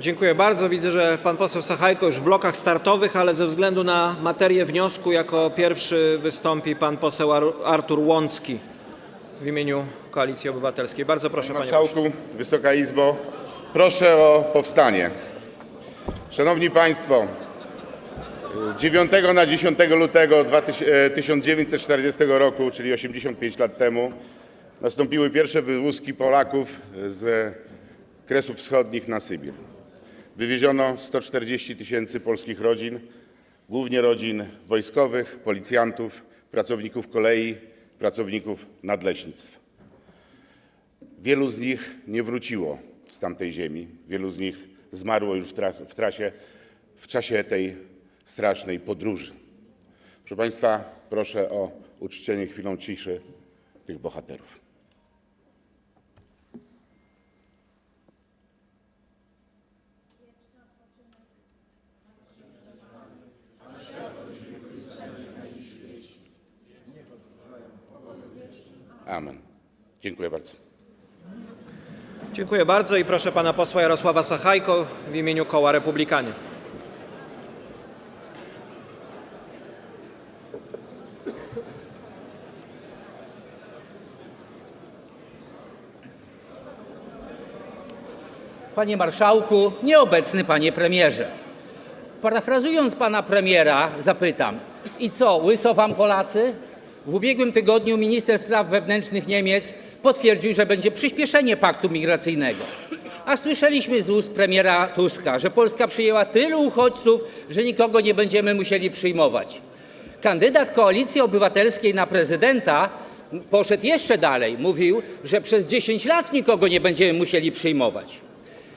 Dziękuję bardzo. Widzę, że pan poseł Sachajko już w blokach startowych, ale ze względu na materię wniosku jako pierwszy wystąpi pan poseł Ar- Artur Łącki w imieniu Koalicji Obywatelskiej. Bardzo proszę panie. Marszałku, Wysoka Izbo, proszę o powstanie. Szanowni Państwo, 9 na 10 lutego 2000 e, 1940 roku, czyli 85 lat temu, nastąpiły pierwsze wywózki Polaków z Kresów Wschodnich na Sybir. Wywieziono 140 tysięcy polskich rodzin, głównie rodzin wojskowych, policjantów, pracowników kolei, pracowników nadleśnictw. Wielu z nich nie wróciło z tamtej ziemi. Wielu z nich zmarło już w, tra- w trasie, w czasie tej strasznej podróży. Proszę Państwa, proszę o uczczenie chwilą ciszy tych bohaterów. Amen. Dziękuję bardzo. Dziękuję bardzo i proszę pana posła Jarosława Sachajko w imieniu Koła Republikanie. Panie marszałku, nieobecny panie premierze. Parafrazując pana premiera, zapytam: I co, łyso wam Polacy? W ubiegłym tygodniu minister spraw wewnętrznych Niemiec potwierdził, że będzie przyspieszenie paktu migracyjnego. A słyszeliśmy z ust premiera Tuska, że Polska przyjęła tylu uchodźców, że nikogo nie będziemy musieli przyjmować. Kandydat Koalicji Obywatelskiej na prezydenta poszedł jeszcze dalej. Mówił, że przez 10 lat nikogo nie będziemy musieli przyjmować.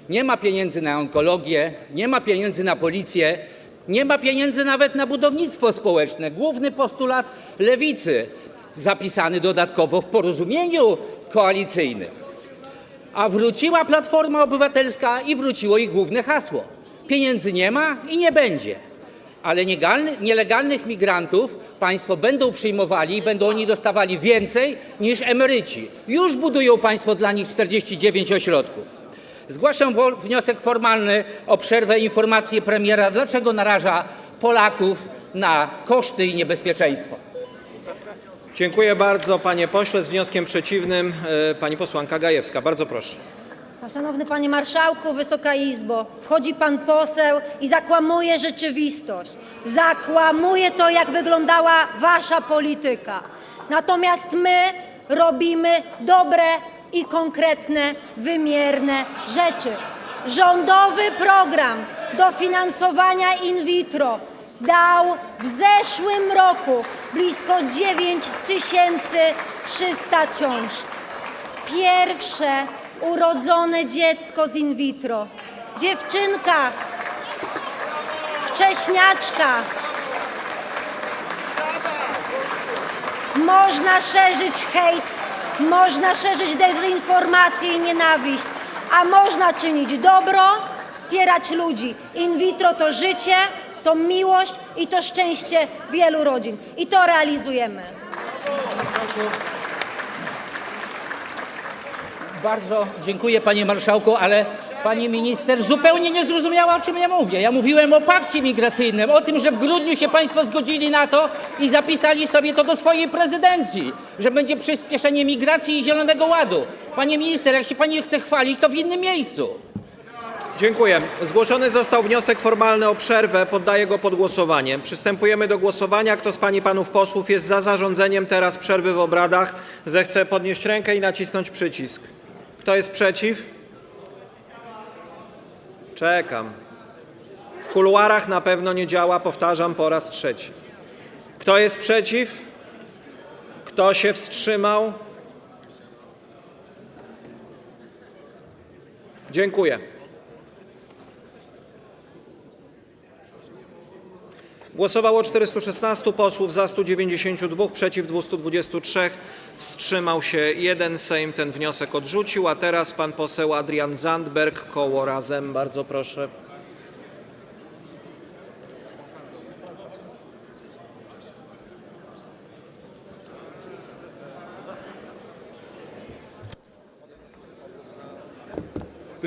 Nie ma pieniędzy na onkologię, nie ma pieniędzy na policję, nie ma pieniędzy nawet na budownictwo społeczne. Główny postulat lewicy, zapisany dodatkowo w porozumieniu koalicyjnym. A wróciła Platforma Obywatelska i wróciło ich główne hasło. Pieniędzy nie ma i nie będzie. Ale nielegalnych migrantów państwo będą przyjmowali i będą oni dostawali więcej niż emeryci. Już budują państwo dla nich 49 ośrodków. Zgłaszam wniosek formalny o przerwę i informację premiera, dlaczego naraża Polaków na koszty i niebezpieczeństwo. Dziękuję bardzo panie pośle. Z wnioskiem przeciwnym e, pani posłanka Gajewska. Bardzo proszę. Szanowny Panie Marszałku, Wysoka Izbo, wchodzi Pan poseł i zakłamuje rzeczywistość. Zakłamuje to, jak wyglądała Wasza polityka. Natomiast my robimy dobre i konkretne, wymierne rzeczy. Rządowy program dofinansowania in vitro dał w zeszłym roku blisko 9300 ciąż pierwsze urodzone dziecko z in vitro. Dziewczynka, wcześniaczka. Można szerzyć hejt, można szerzyć dezinformację i nienawiść, a można czynić dobro, wspierać ludzi. In vitro to życie, to miłość i to szczęście wielu rodzin. I to realizujemy. Bardzo dziękuję panie marszałku, ale pani minister zupełnie nie zrozumiała o czym ja mówię. Ja mówiłem o pakcie migracyjnym, o tym, że w grudniu się państwo zgodzili na to i zapisali sobie to do swojej prezydencji, że będzie przyspieszenie migracji i zielonego ładu. Panie minister, jak się pani chce chwalić, to w innym miejscu. Dziękuję. Zgłoszony został wniosek formalny o przerwę. Poddaję go pod głosowanie. Przystępujemy do głosowania. Kto z pań i panów posłów jest za zarządzeniem teraz przerwy w obradach, zechce podnieść rękę i nacisnąć przycisk. Kto jest przeciw? Czekam. W kuluarach na pewno nie działa. Powtarzam po raz trzeci. Kto jest przeciw? Kto się wstrzymał? Dziękuję. Głosowało 416 posłów, za 192, przeciw 223, wstrzymał się jeden. Sejm ten wniosek odrzucił. A teraz pan poseł Adrian Zandberg, koło Razem. Bardzo proszę.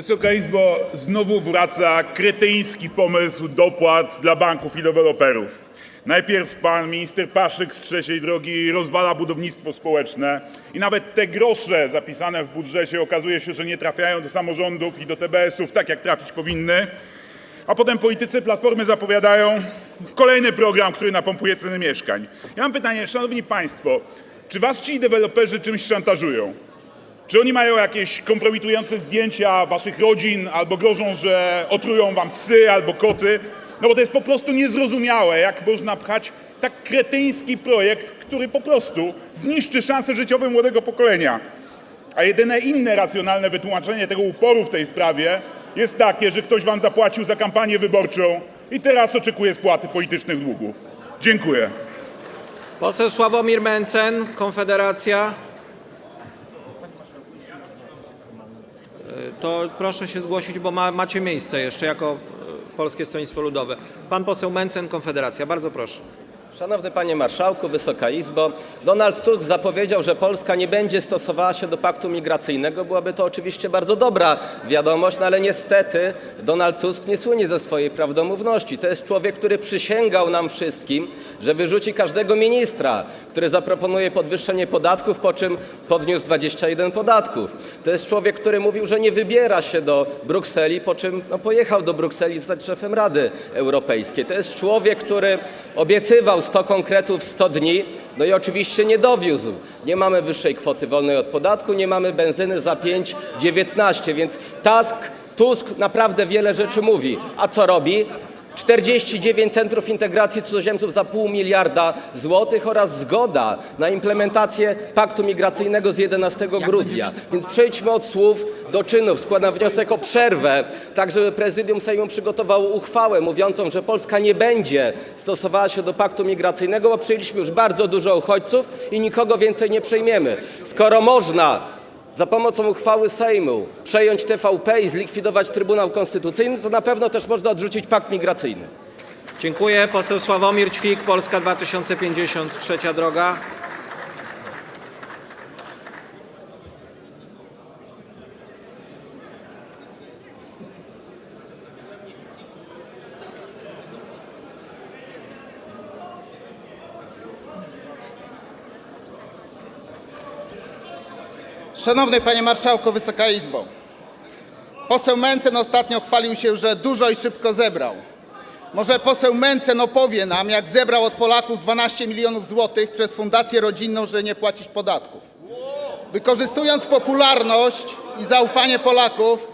Wysoka Izbo, znowu wraca kretyński pomysł dopłat dla banków i deweloperów. Najpierw pan minister Paszyk z trzeciej drogi rozwala budownictwo społeczne i nawet te grosze zapisane w budżecie okazuje się, że nie trafiają do samorządów i do TBS-ów tak, jak trafić powinny. A potem politycy Platformy zapowiadają kolejny program, który napompuje ceny mieszkań. Ja mam pytanie, szanowni państwo, czy was ci deweloperzy czymś szantażują? Czy oni mają jakieś kompromitujące zdjęcia waszych rodzin albo grożą, że otrują wam psy albo koty? No bo to jest po prostu niezrozumiałe, jak można pchać tak kretyński projekt, który po prostu zniszczy szanse życiowe młodego pokolenia. A jedyne inne racjonalne wytłumaczenie tego uporu w tej sprawie jest takie, że ktoś wam zapłacił za kampanię wyborczą i teraz oczekuje spłaty politycznych długów. Dziękuję. Poseł Sławomir Mencen, Konfederacja. To proszę się zgłosić, bo ma, macie miejsce jeszcze jako y, Polskie Stronnictwo Ludowe. Pan poseł Mencen, Konfederacja. Bardzo proszę. Szanowny Panie Marszałku, Wysoka Izbo, Donald Tusk zapowiedział, że Polska nie będzie stosowała się do paktu migracyjnego. Byłaby to oczywiście bardzo dobra wiadomość, no ale niestety Donald Tusk nie słynie ze swojej prawdomówności. To jest człowiek, który przysięgał nam wszystkim, że wyrzuci każdego ministra, który zaproponuje podwyższenie podatków, po czym podniósł 21 podatków. To jest człowiek, który mówił, że nie wybiera się do Brukseli, po czym no, pojechał do Brukseli zostać szefem Rady Europejskiej. To jest człowiek, który obiecywał 100 konkretów w 100 dni, no i oczywiście nie dowiózł. Nie mamy wyższej kwoty wolnej od podatku, nie mamy benzyny za 5,19, więc Tusk, Tusk naprawdę wiele rzeczy mówi. A co robi? 49 centrów integracji cudzoziemców za pół miliarda złotych oraz zgoda na implementację paktu migracyjnego z 11 grudnia. Więc przejdźmy od słów do czynów. Składam wniosek o przerwę, tak żeby prezydium Sejmu przygotowało uchwałę mówiącą, że Polska nie będzie stosowała się do paktu migracyjnego, bo przyjęliśmy już bardzo dużo uchodźców i nikogo więcej nie przejmiemy. Skoro można za pomocą uchwały Sejmu przejąć TVP i zlikwidować Trybunał Konstytucyjny, to na pewno też można odrzucić pakt migracyjny. Dziękuję. Poseł Sławomir Ćwik, Polska 2050, trzecia droga. Szanowny Panie Marszałku, Wysoka Izbo. Poseł Mencen ostatnio chwalił się, że dużo i szybko zebrał. Może poseł Mencen opowie nam, jak zebrał od Polaków 12 milionów złotych przez Fundację Rodzinną, że nie płacić podatków. Wykorzystując popularność i zaufanie Polaków,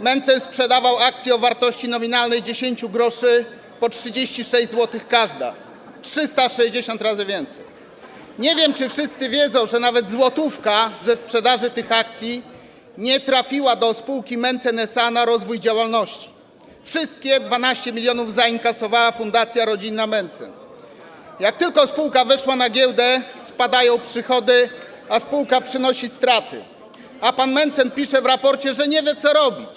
Mencen sprzedawał akcje o wartości nominalnej 10 groszy po 36 zł każda. 360 razy więcej. Nie wiem, czy wszyscy wiedzą, że nawet złotówka ze sprzedaży tych akcji nie trafiła do spółki Mencen S.A. na rozwój działalności. Wszystkie 12 milionów zainkasowała Fundacja Rodzinna Mencen. Jak tylko spółka weszła na giełdę, spadają przychody, a spółka przynosi straty. A pan Mencen pisze w raporcie, że nie wie, co robić.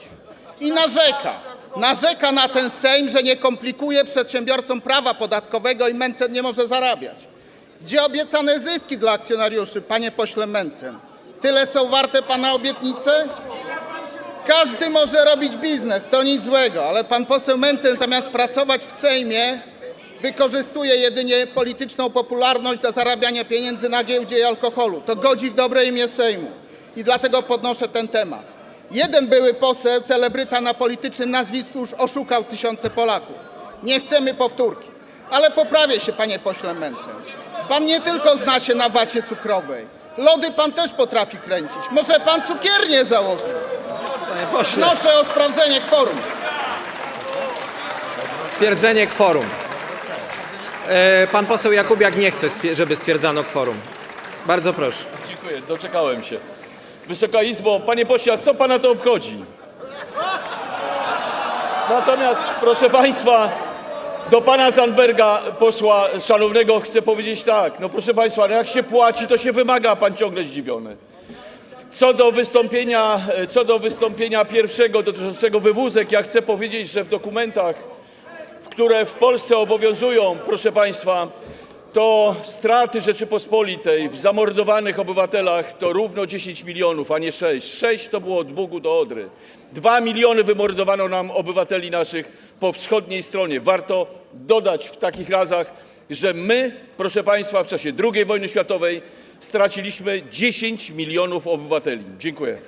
I narzeka. Narzeka na ten Sejm, że nie komplikuje przedsiębiorcom prawa podatkowego i Mencen nie może zarabiać. Gdzie obiecane zyski dla akcjonariuszy, panie pośle Mencen? Tyle są warte pana obietnice? Każdy może robić biznes, to nic złego, ale pan poseł Mencen zamiast pracować w Sejmie wykorzystuje jedynie polityczną popularność do zarabiania pieniędzy na giełdzie i alkoholu. To godzi w dobre imię Sejmu i dlatego podnoszę ten temat. Jeden były poseł, celebryta na politycznym nazwisku już oszukał tysiące Polaków. Nie chcemy powtórki, ale poprawię się, panie pośle Mencen. Pan nie tylko zna się na wacie cukrowej. Lody pan też potrafi kręcić. Może pan cukiernię założył? Panie pośle, Wnoszę o sprawdzenie kworum. stwierdzenie kworum. E, Pan poseł Jakubiak nie chce, stwier- żeby stwierdzano kworum. Bardzo proszę. Dziękuję, doczekałem się. Wysoka Izbo, panie pośle, a co pana to obchodzi? Natomiast, proszę państwa, do pana Zandberga, posła szanownego, chcę powiedzieć tak. No proszę państwa, no jak się płaci, to się wymaga, a pan ciągle zdziwiony. Co do wystąpienia, co do wystąpienia pierwszego dotyczącego wywózek, ja chcę powiedzieć, że w dokumentach, które w Polsce obowiązują, proszę państwa, to straty Rzeczypospolitej w zamordowanych obywatelach to równo 10 milionów, a nie 6. 6 to było od Bugu do Odry. 2 miliony wymordowano nam obywateli naszych po wschodniej stronie. Warto dodać w takich razach, że my, proszę Państwa, w czasie II wojny światowej straciliśmy 10 milionów obywateli. Dziękuję.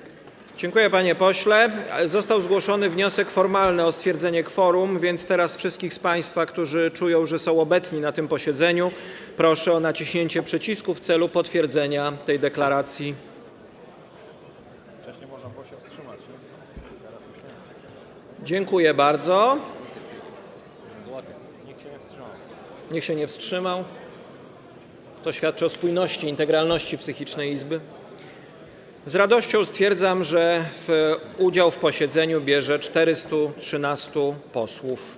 Dziękuję panie pośle. Został zgłoszony wniosek formalny o stwierdzenie kworum, więc teraz wszystkich z państwa, którzy czują, że są obecni na tym posiedzeniu, proszę o naciśnięcie przycisku w celu potwierdzenia tej deklaracji. Dziękuję bardzo. Nikt się nie wstrzymał. To świadczy o spójności, integralności psychicznej Izby. Z radością stwierdzam, że w udział w posiedzeniu bierze 413 posłów.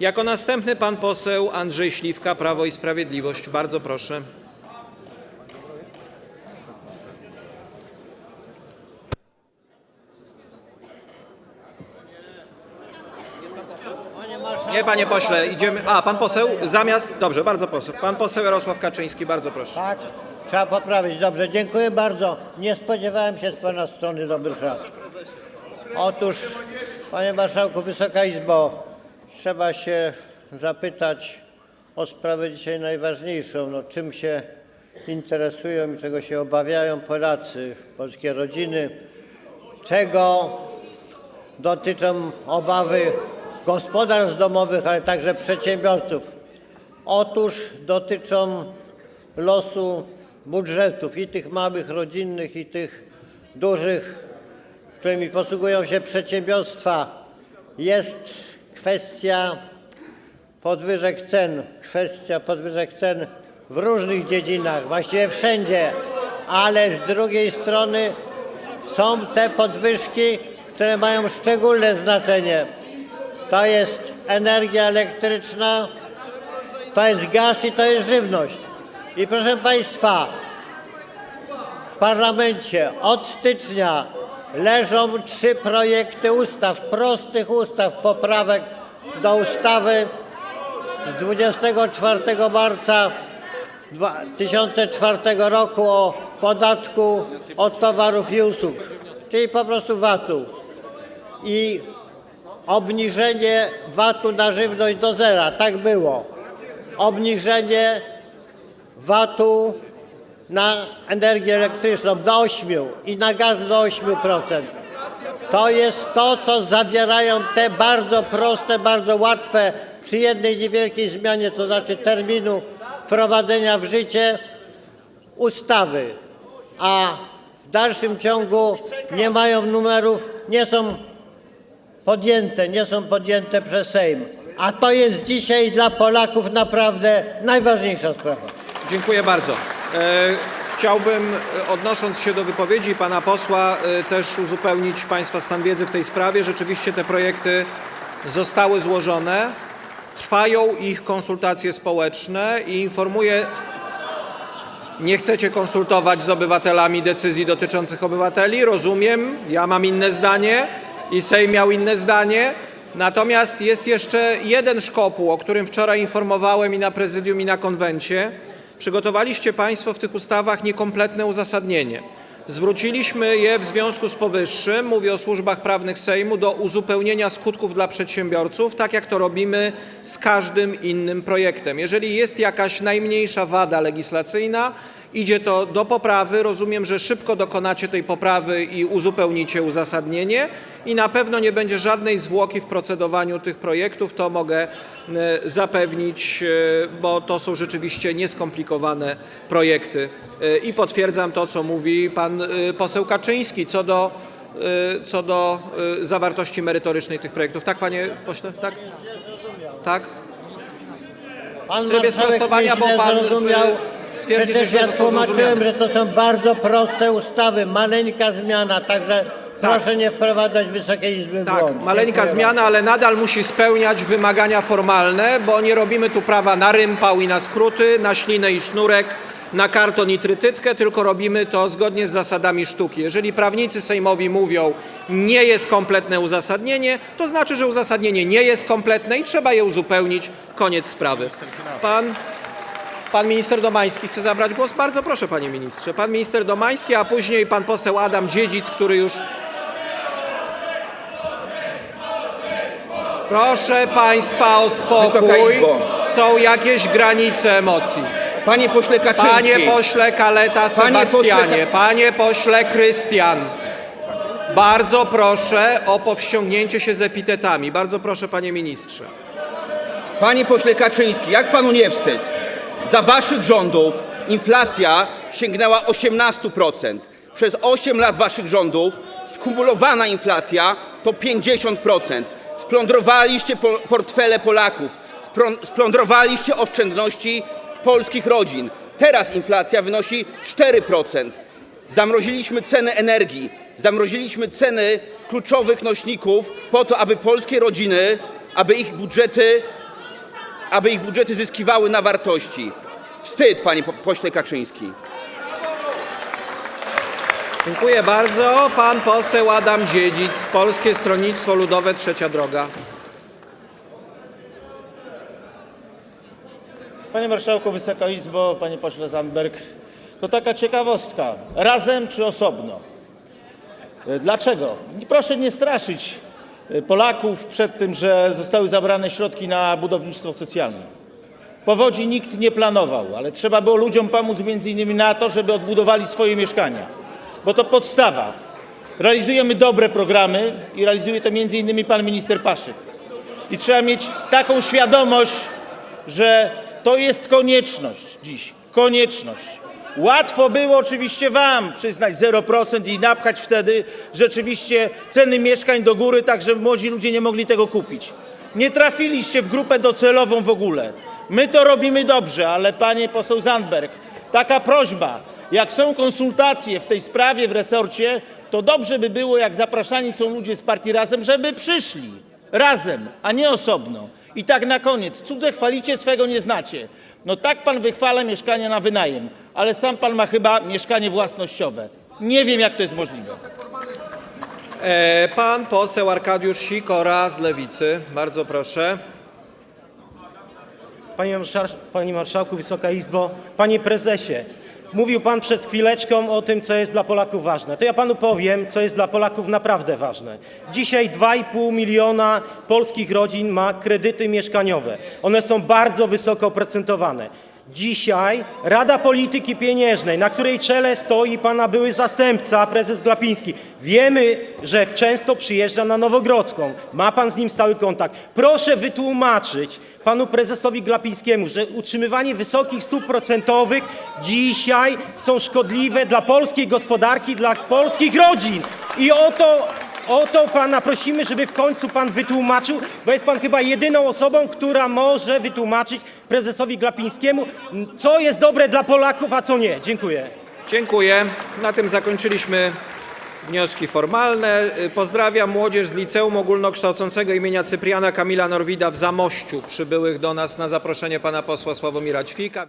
Jako następny pan poseł Andrzej Śliwka, Prawo i Sprawiedliwość. Bardzo proszę. Nie, panie pośle, idziemy. A, pan poseł zamiast. Dobrze, bardzo proszę. Pan poseł Jarosław Kaczyński, bardzo proszę. Tak, trzeba poprawić. Dobrze, dziękuję bardzo. Nie spodziewałem się z Pana strony dobrych rad. Otóż, Panie Marszałku, Wysoka Izbo, trzeba się zapytać o sprawę dzisiaj najważniejszą. No, czym się interesują i czego się obawiają Polacy, polskie rodziny, czego dotyczą obawy gospodarstw domowych, ale także przedsiębiorców. Otóż dotyczą losu budżetów i tych małych rodzinnych, i tych dużych, którymi posługują się przedsiębiorstwa. Jest kwestia podwyżek cen, kwestia podwyżek cen w różnych dziedzinach, właściwie wszędzie, ale z drugiej strony są te podwyżki, które mają szczególne znaczenie. To jest energia elektryczna, to jest gaz i to jest żywność. I proszę Państwa, w parlamencie od stycznia leżą trzy projekty ustaw, prostych ustaw, poprawek do ustawy z 24 marca 2004 roku o podatku od towarów i usług, czyli po prostu VAT-u. I obniżenie VAT-u na żywność do zera, tak było. Obniżenie VAT-u na energię elektryczną do 8 i na gaz do 8%. To jest to, co zawierają te bardzo proste, bardzo łatwe przy jednej niewielkiej zmianie, to znaczy terminu wprowadzenia w życie ustawy, a w dalszym ciągu nie mają numerów, nie są podjęte, nie są podjęte przez Sejm. A to jest dzisiaj dla Polaków naprawdę najważniejsza sprawa. Dziękuję bardzo. E, Chciałbym, e, odnosząc się do wypowiedzi pana posła, e, też uzupełnić państwa stan wiedzy w tej sprawie. Rzeczywiście te projekty zostały złożone. Trwają ich konsultacje społeczne i informuję, nie chcecie konsultować z obywatelami decyzji dotyczących obywateli. Rozumiem, ja mam inne zdanie i Sejm miał inne zdanie. Natomiast jest jeszcze jeden szkopuł, o którym wczoraj informowałem i na prezydium, i na konwencie. Przygotowaliście Państwo w tych ustawach niekompletne uzasadnienie. Zwróciliśmy je w związku z powyższym, mówię o służbach prawnych Sejmu, do uzupełnienia skutków dla przedsiębiorców, tak jak to robimy z każdym innym projektem. Jeżeli jest jakaś najmniejsza wada legislacyjna, idzie to do poprawy. Rozumiem, że szybko dokonacie tej poprawy i uzupełnicie uzasadnienie i na pewno nie będzie żadnej zwłoki w procedowaniu tych projektów. To mogę e, zapewnić, e, bo to są rzeczywiście nieskomplikowane projekty. E, I potwierdzam to, co mówi pan poseł Kaczyński co do, co do zawartości merytorycznej tych projektów. Tak, panie pośle? Tak? Tak? Pan W trybie sprostowania, bo pan, twierdzi, że Przecież źle ja został tłumaczyłem, zrozumiany. że to są bardzo proste ustawy, maleńka zmiana, także proszę nie wprowadzać Wysokiej Izby w Tak, błąd. maleńka Dziękuję zmiana, ale nadal musi spełniać wymagania formalne, bo nie robimy tu prawa na rympał i na skróty, na ślinę i sznurek, na karton i trytytkę, tylko robimy to zgodnie z zasadami sztuki. Jeżeli prawnicy sejmowi mówią, nie jest kompletne uzasadnienie, to znaczy, że uzasadnienie nie jest kompletne i trzeba je uzupełnić. Koniec sprawy. Pan Pan minister Domański chce zabrać głos? Bardzo proszę, panie ministrze. Pan minister Domański, a później pan poseł Adam Dziedzic, który już... Proszę państwa o spokój. Są jakieś granice emocji. Panie pośle Kaczyński. Panie pośle Kaleta Sebastianie, panie pośle Krystian. Bardzo proszę o powściągnięcie się z epitetami. Bardzo proszę, panie ministrze. Panie pośle Kaczyński, jak panu nie wstyd? Za waszych rządów inflacja sięgnęła 18%. Przez 8 lat waszych rządów skumulowana inflacja to 50%. Splądrowaliście po portfele Polaków, splądrowaliście oszczędności polskich rodzin. Teraz inflacja wynosi 4%. Zamroziliśmy ceny energii, zamroziliśmy ceny kluczowych nośników po to, aby polskie rodziny, aby ich budżety aby ich budżety zyskiwały na wartości. Wstyd, panie po- pośle Kaczyński. Dziękuję bardzo. Pan poseł Adam Dziedzic, Polskie Stronnictwo Ludowe, Trzecia Droga. Panie Marszałku, Wysoka Izbo, Panie Pośle Zandberg, to taka ciekawostka. Razem czy osobno? E, Dlaczego? I Proszę nie straszyć Polaków przed tym, że zostały zabrane środki na budownictwo socjalne. Powodzi nikt nie planował, ale trzeba było ludziom pomóc innymi na to, żeby odbudowali swoje mieszkania. Bo to podstawa. Realizujemy dobre programy i realizuje to innymi pan minister Paszyk. I trzeba mieć taką świadomość, że to jest konieczność dziś. Konieczność. Łatwo było oczywiście Wam przyznać 0% i napchać wtedy rzeczywiście ceny mieszkań do góry, tak że młodzi ludzie nie mogli tego kupić. Nie trafiliście w grupę docelową w ogóle. My to robimy dobrze, ale panie poseł Zandberg, taka prośba, jak są konsultacje w tej sprawie w resorcie, to dobrze by było, jak zapraszani są ludzie z partii Razem, żeby przyszli razem, a nie osobno. I tak na koniec, cudze chwalicie, swego nie znacie. No tak pan wychwala mieszkania na wynajem, ale sam pan ma chyba mieszkanie własnościowe. Nie wiem, jak to jest możliwe. E, pan poseł Arkadiusz Sikora z Lewicy. Bardzo proszę. Panie, Panie Marszałku, Wysoka Izbo, Panie Prezesie, mówił Pan przed chwileczką o tym, co jest dla Polaków ważne. To ja Panu powiem, co jest dla Polaków naprawdę ważne. Dzisiaj 2,5 miliona polskich rodzin ma kredyty mieszkaniowe. One są bardzo wysoko oprocentowane. Dzisiaj Rada Polityki Pieniężnej, na której czele stoi Pana były zastępca, prezes Glapiński. Wiemy, że często przyjeżdża na Nowogrodzką. Ma Pan z nim stały kontakt. Proszę wytłumaczyć Panu prezesowi Glapińskiemu, że utrzymywanie wysokich stóp procentowych dzisiaj są szkodliwe dla polskiej gospodarki, dla polskich rodzin. I o to, o to Pana prosimy, żeby w końcu Pan wytłumaczył, bo jest Pan chyba jedyną osobą, która może wytłumaczyć prezesowi Glapińskiemu, co jest dobre dla Polaków, a co nie. Dziękuję. Dziękuję. Na tym zakończyliśmy wnioski formalne. Pozdrawiam młodzież z Liceum Ogólnokształcącego imienia Cypriana Kamila Norwida w Zamościu, przybyłych do nas na zaproszenie pana posła Sławomira Ćwika.